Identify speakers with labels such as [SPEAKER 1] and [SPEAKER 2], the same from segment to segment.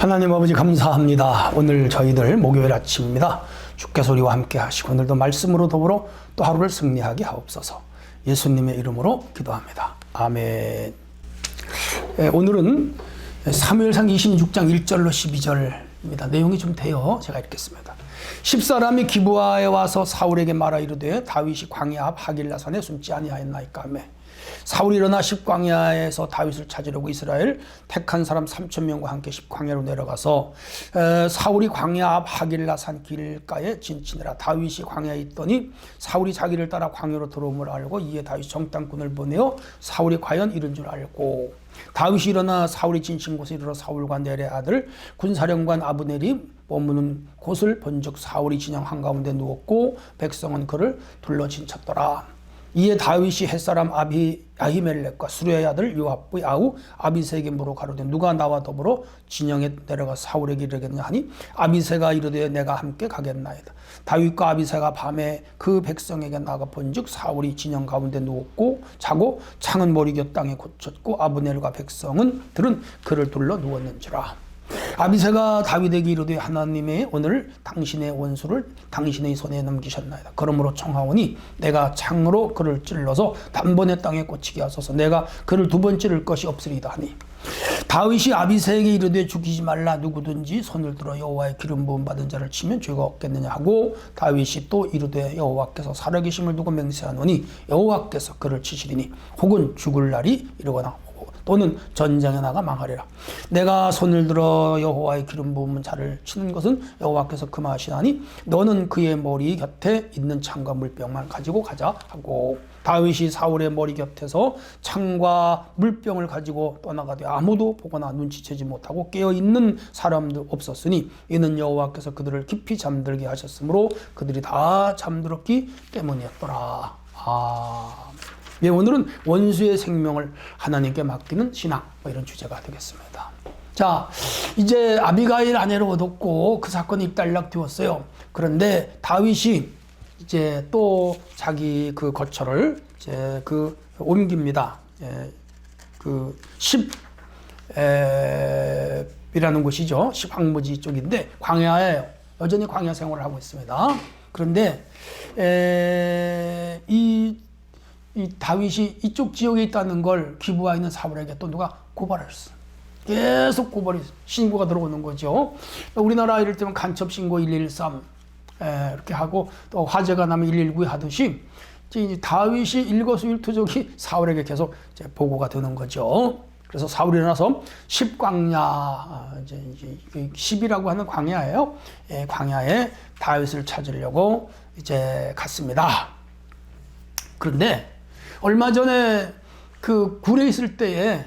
[SPEAKER 1] 하나님 아버지 감사합니다. 오늘 저희들 목요일 아침입니다. 주께 소리와 함께 하시고 오늘도 말씀으로 더불어 또 하루를 승리하게 하옵소서. 예수님의 이름으로 기도합니다. 아멘. 예, 오늘은 사무엘상 26장 1절로 12절입니다. 내용이 좀 돼요. 제가 읽겠습니다. 십사람이 기부하에 와서 사울에게 말하 이르되 다윗이 광야 앞 하길라산에 숨지 아니하였나이까 하매 사울이 일어나 십광야에서 다윗을 찾으려고 이스라엘 택한 사람 3천 명과 함께 십광야로 내려가서 에, 사울이 광야 앞 하길라 산 길가에 진치니라 다윗이 광야에 있더니 사울이 자기를 따라 광야로 들어옴을 알고 이에 다윗 정탐꾼을 보내어 사울이 과연 이른 줄 알고 다윗이 일어나 사울이 진친 곳에 이르러 사울과 내레 아들 군사령관 아브넬이 머무는 곳을 본즉 사울이 진영 한가운데 누웠고 백성은 그를 둘러 진쳤더라. 이에 다윗이 햇사람 아비 아히멜렉과 수레의 아들 요압의 아우 아비세에게 물어 가로되 누가 나와 더불어 진영에 내려가 사울에게 이르겠냐 하니 아비세가 이르되 내가 함께 가겠나이다. 다윗과 아비세가 밤에 그 백성에게 나가 본즉 사울이 진영 가운데 누웠고 자고 창은 머리 곁 땅에 고쳤고 아브넬과 백성은 들은 그를 둘러 누웠는지라. 아비세가 다윗에게 이르되 하나님의 오늘 당신의 원수를 당신의 손에 넘기셨나이다. 그러므로 청하오니 내가 창으로 그를 찔러서 단번에 땅에 꽂히게 하소서. 내가 그를 두 번 찌를 것이 없으리다 하니 다윗이 아비세에게 이르되 죽이지 말라 누구든지 손을 들어 여호와의 기름 부음 받은 자를 치면 죄가 없겠느냐 하고 다윗이 또 이르되 여호와께서 살아계심을 두고 맹세하노니 여호와께서 그를 치시리니 혹은 죽을 날이 이르거나 또는 전쟁에 나가 망하리라. 내가 손을 들어 여호와의 기름 부은 자를 치는 것은 여호와께서 금하시나니 너는 그의 머리 곁에 있는 창과 물병만 가지고 가자 하고 다윗이 사울의 머리 곁에서 창과 물병을 가지고 떠나가되 아무도 보거나 눈치채지 못하고 깨어 있는 사람도 없었으니 이는 여호와께서 그들을 깊이 잠들게 하셨으므로 그들이 다 잠들었기 때문이었더라. 아. 예, 오늘은 원수의 생명을 하나님께 맡기는 신앙 뭐 이런 주제가 되겠습니다. 자, 이제 아비가일 아내를 얻었고 그 사건이 입달락 되었어요. 그런데 다윗이 이제 또 자기 그 거처를 이제 그 옮깁니다. 예, 그 10, 에, 이라는 곳이죠. 10항무지 쪽인데 광야에 여전히 광야 생활을 하고 있습니다. 그런데 에, 다윗이 이쪽 지역에 있다는 걸 기부하 있는 사울에게 또 누가 고발했어. 계속 고발이 신고가 들어오는 거죠. 우리나라 이럴 때면 간첩 신고 113 에, 이렇게 하고 또 화재가 나면 119 하듯이 이제 다윗이 일거수일투족이 사울에게 계속 보고가 되는 거죠. 그래서 사울이 일어나서 십광야 아, 이제 이제 10이라고 하는 광야예요. 예, 광야에 다윗을 찾으려고 이제 갔습니다. 그런데 얼마 전에 그 굴에 있을 때에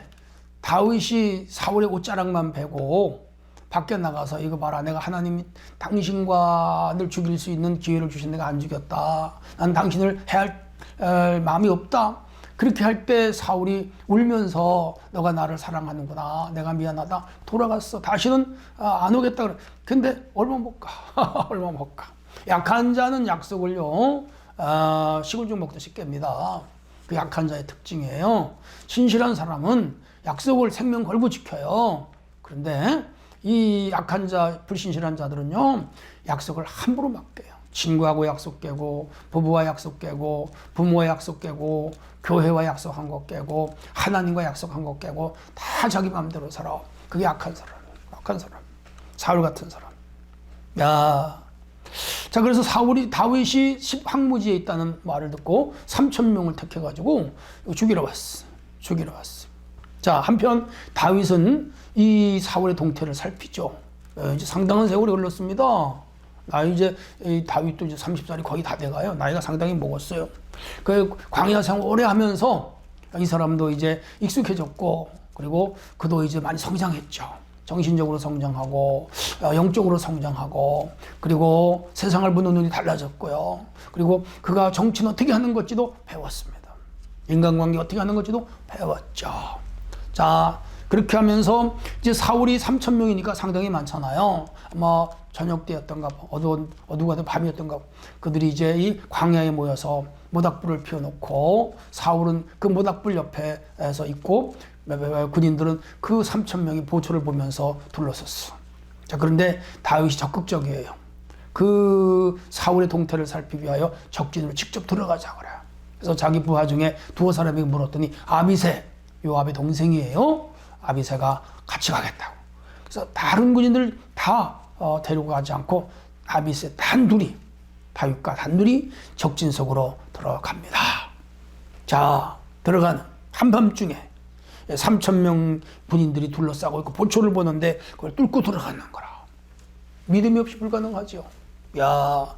[SPEAKER 1] 다윗이 사울의 옷자락만 베고 밖에 나가서 이거 봐라 내가 하나님이 당신과 늘 죽일 수 있는 기회를 주신 내가 안 죽였다. 난 당신을 해할 에, 마음이 없다. 그렇게 할 때 사울이 울면서 너가 나를 사랑하는구나. 내가 미안하다. 돌아갔어. 다시는 아, 안 오겠다 그래. 근데 얼마 못 가. 얼마 못 가. 약한 자는 약속을요. 아, 시골 죽 먹듯이 깹니다. 그 약한 자의 특징이에요. 신실한 사람은 약속을 생명 걸고 지켜요. 그런데 이 약한 자, 불신실한 자들은요, 약속을 함부로 막 깨요. 친구하고 약속 깨고, 부부와 약속 깨고, 부모와 약속 깨고, 교회와 약속한 거 깨고, 하나님과 약속한 거 깨고, 다 자기 마음대로 살아. 그게 약한 사람, 약한 사람. 사울 같은 사람. 야. 자, 그래서 사울이, 다윗이 십항무지에 있다는 말을 듣고 3천 명을 택해 가지고 죽이러 왔어. 죽이러 왔어. 자, 한편 다윗은 이 사울의 동태를 살피죠. 어, 이제 상당한 세월이 흘렀습니다. 나 이제 이 다윗도 이제 30살이 거의 다 돼가요. 나이가 상당히 먹었어요. 그 광야 생활 오래 하면서 이 사람도 이제 익숙해졌고 그리고 그도 이제 많이 성장했죠. 정신적으로 성장하고 어, 영적으로 성장하고 그리고 세상을 보는 눈이 달라졌고요. 그리고 그가 정치는 어떻게 하는 것지도 배웠습니다. 인간관계 어떻게 하는 것지도 배웠죠. 자, 그렇게 하면서 이제 사울이 3천 명이니까 상당히 많잖아요. 아마 저녁 때였던가 어두운 어두가 된 밤이었던가 그들이 이제 이 광야에 모여서 모닥불을 피워놓고 사울은 그 모닥불 옆에서 있고 군인들은 그 3천 명이 보초를 보면서 둘러섰어. 자, 그런데 다윗이 적극적이에요. 그 사울의 동태를 살피기 위하여 적진으로 직접 들어가자 그래요. 그래서 자기 부하 중에 두어 사람에게 물었더니 아비세, 요압의 동생이에요. 아비세가 같이 가겠다고. 그래서 다른 군인들 다 어, 데리고 가지 않고 아비세 단둘이 다윗과 단둘이 적진 속으로 들어갑니다. 자, 들어가는 한밤중에 3천 명 군인들이 둘러싸고 있고 보초를 보는데 그걸 뚫고 들어가는 거라. 믿음이 없이 불가능하죠. 야,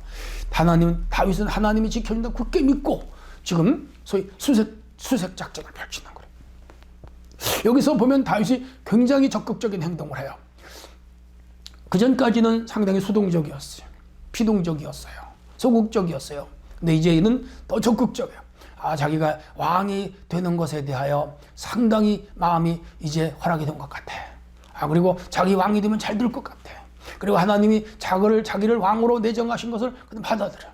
[SPEAKER 1] 하나님 다윗은 하나님이 지켜준다 굳게 믿고 지금 소위 수색 수색 작전을 펼치는 거예요. 여기서 보면 다윗이 굉장히 적극적인 행동을 해요. 그 전까지는 상당히 수동적이었어요. 피동적이었어요. 소극적이었어요. 근데 이제는 더 적극적이에요. 아, 자기가 왕이 되는 것에 대하여 상당히 마음이 이제 허락이 된 것 같아. 아, 그리고 자기 왕이 되면 잘 될 것 같아. 그리고 하나님이 자기를, 자기를 왕으로 내정하신 것을 받아들여.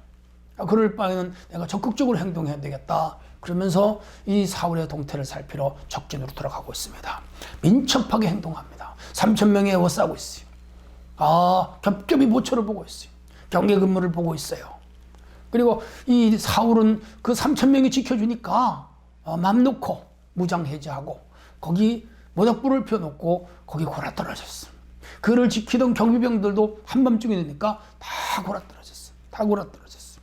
[SPEAKER 1] 아, 그럴 바에는 내가 적극적으로 행동해야 되겠다. 그러면서 이 사울의 동태를 살피러 적진으로 들어가고 있습니다. 민첩하게 행동합니다. 3천 명이 에워싸고 있어요. 아, 겹겹이 모처를 보고 있어요. 경계 근무를 보고 있어요. 그리고 이 사울은 그 3천 명이 지켜주니까 어, 맘 놓고 무장 해제하고 거기 모닥불을 펴놓고 거기 골아 떨어졌어. 그를 지키던 경비병들도 한밤중이 되니까 다 골아 떨어졌어. 다 골아 떨어졌어.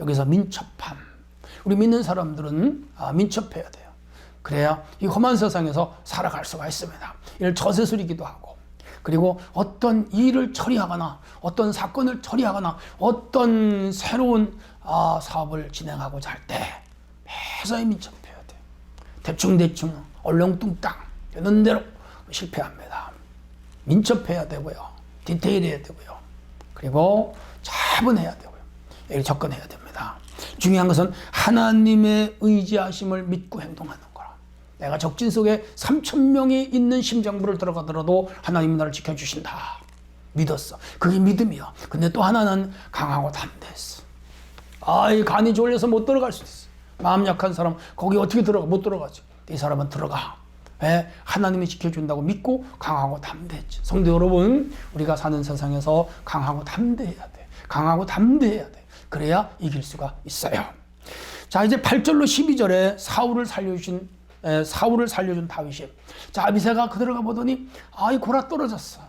[SPEAKER 1] 여기서 민첩함. 우리 믿는 사람들은 아, 민첩해야 돼요. 그래야 이 험한 세상에서 살아갈 수가 있습니다. 이를 저세술이기도 하고 그리고 어떤 일을 처리하거나 어떤 사건을 처리하거나 어떤 새로운 아, 사업을 진행하고자 할 때 매사에 민첩해야 돼. 대충대충 얼렁뚱땅 되는 대로 실패합니다. 민첩해야 되고요. 디테일해야 되고요. 그리고 차분해야 되고요. 여기 접근해야 됩니다. 중요한 것은 하나님의 의지하심을 믿고 행동하는. 내가 적진 속에 3천 명이 있는 심장부를 들어가더라도 하나님이 나를 지켜주신다. 믿었어. 그게 믿음이야. 근데 또 하나는 강하고 담대했어. 아, 이 간이 졸려서 못 들어갈 수 있어. 마음 약한 사람 거기 어떻게 들어가? 못 들어가지. 이 사람은 들어가. 왜? 하나님이 지켜준다고 믿고 강하고 담대했지. 성도 여러분, 우리가 사는 세상에서 강하고 담대해야 돼. 강하고 담대해야 돼. 그래야 이길 수가 있어요. 자, 이제 8절로 12절에 사울을 살려주신 에, 사울을 살려준 다윗이 자 아비새가 그 들어가 보더니 아이 고라 떨어졌어.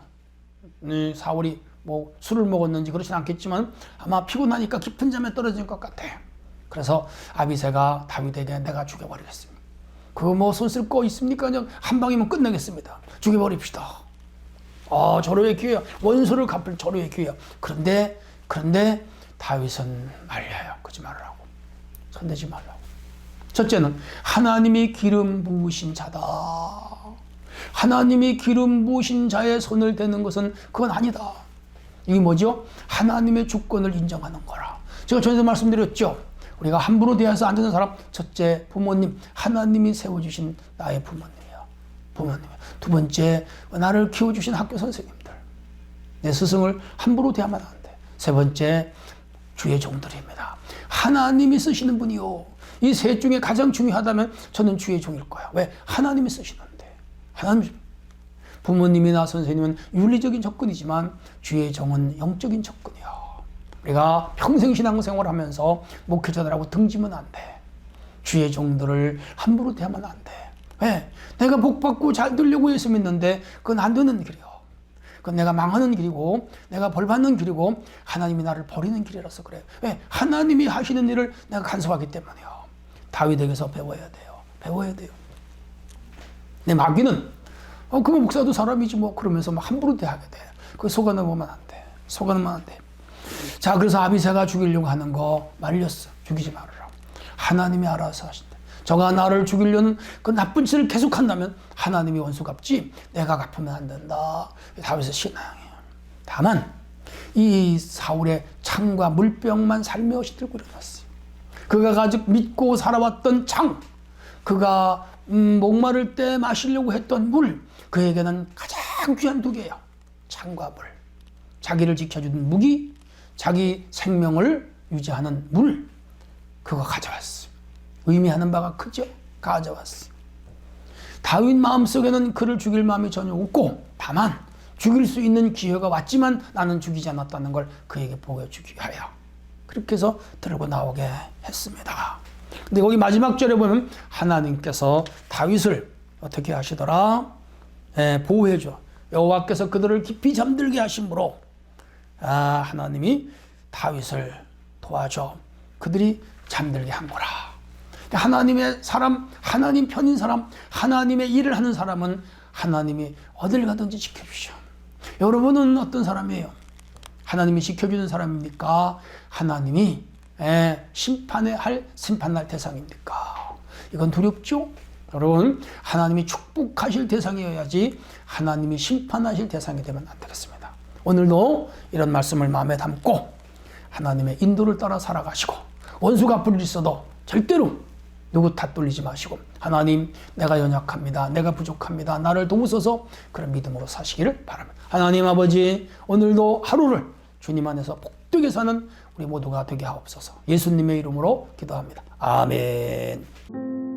[SPEAKER 1] 네, 사울이 뭐 술을 먹었는지 그렇진 않겠지만 아마 피곤하니까 깊은 잠에 떨어진 것 같아. 그래서 아비새가 다윗에게 내가 죽여버리겠습니다. 그거 뭐 손 쓸 거 있습니까? 그냥 한 방이면 끝내겠습니다. 죽여버립시다. 아, 절호의 기회야. 원수를 갚을 절호의 기회야. 그런데, 그런데 다윗은 말려요. 그지 말라고. 손대지 말라고. 첫째는 하나님이 기름 부으신 자다. 하나님이 기름 부으신 자의 손을 대는 것은 그건 아니다. 이게 뭐죠? 하나님의 주권을 인정하는 거라. 제가 전에도 말씀드렸죠. 우리가 함부로 대해서 안 되는 사람 첫째 부모님 하나님이 세워주신 나의 부모님이야. 부모님. 두 번째 나를 키워주신 학교 선생님들. 내 스승을 함부로 대하면 안 돼. 세 번째 주의 종들입니다. 하나님이 쓰시는 분이요. 이 셋 중에 가장 중요하다면 저는 주의 종일 거야. 왜? 하나님이 쓰시는데. 하나님 부모님이나 선생님은 윤리적인 접근이지만 주의 종은 영적인 접근이야. 우리가 평생 신앙생활 하면서 목회자들하고 등지면 안 돼. 주의 종들을 함부로 대하면 안 돼. 왜? 내가 복받고 잘 되려고 해서 믿는데 그건 안 되는 길이야. 그건 내가 망하는 길이고 내가 벌 받는 길이고 하나님이 나를 버리는 길이라서 그래. 왜? 하나님이 하시는 일을 내가 간섭하기 때문이요. 다윗에게서 배워야 돼요. 배워야 돼요. 내 마귀는 어, 그뭐 목사도 사람이지 뭐 그러면서 막 함부로 대하게 돼. 그 속아 넘으면 안 돼. 속아 넘으면 안 돼. 자, 그래서 아비새가 죽이려고 하는 거 말렸어. 죽이지 말으라고. 하나님이 알아서 하신다. 저가 나를 죽이려는 그 나쁜 짓을 계속한다면 하나님이 원수 갚지 내가 갚으면 안 된다. 다윗의 신앙이에요. 다만 이 사울의 창과 물병만 살며시 들고 일어났어요. 그가 가지고 믿고 살아왔던 창, 그가 음, 목마를 때 마시려고 했던 물, 그에게는 가장 귀한 두 개야. 창과 물. 자기를 지켜주는 무기, 자기 생명을 유지하는 물, 그거 가져왔어요. 의미하는 바가 크죠? 가져왔어요. 다윗 마음속에는 그를 죽일 마음이 전혀 없고, 다만 죽일 수 있는 기회가 왔지만 나는 죽이지 않았다는 걸 그에게 보여주기 위하여 그렇게 해서 들고 나오게 했습니다. 근데 거기 마지막 절에 보면 하나님께서 다윗을 어떻게 하시더라? 예, 보호해 줘. 여호와께서 그들을 깊이 잠들게 하심으로 아, 하나님이 다윗을 도와줘. 그들이 잠들게 한 거라. 하나님의 사람, 하나님 편인 사람, 하나님의 일을 하는 사람은 하나님이 어딜 가든지 지켜주셔. 여러분은 어떤 사람이에요? 하나님이 지켜주는 사람입니까? 하나님이 예, 심판에 할 심판날 대상입니까? 이건 두렵죠? 여러분, 하나님이 축복하실 대상이어야지 하나님이 심판하실 대상이 되면 안 되겠습니다. 오늘도 이런 말씀을 마음에 담고 하나님의 인도를 따라 살아가시고 원수가 불 있어도 절대로 누구 탓 돌리지 마시고 하나님 내가 연약합니다. 내가 부족합니다. 나를 도우소서 그런 믿음으로 사시기를 바랍니다. 하나님 아버지 오늘도 하루를 주님 안에서 복되게 사는 우리 모두가 되게 하옵소서. 예수님의 이름으로 기도합니다. 아멘.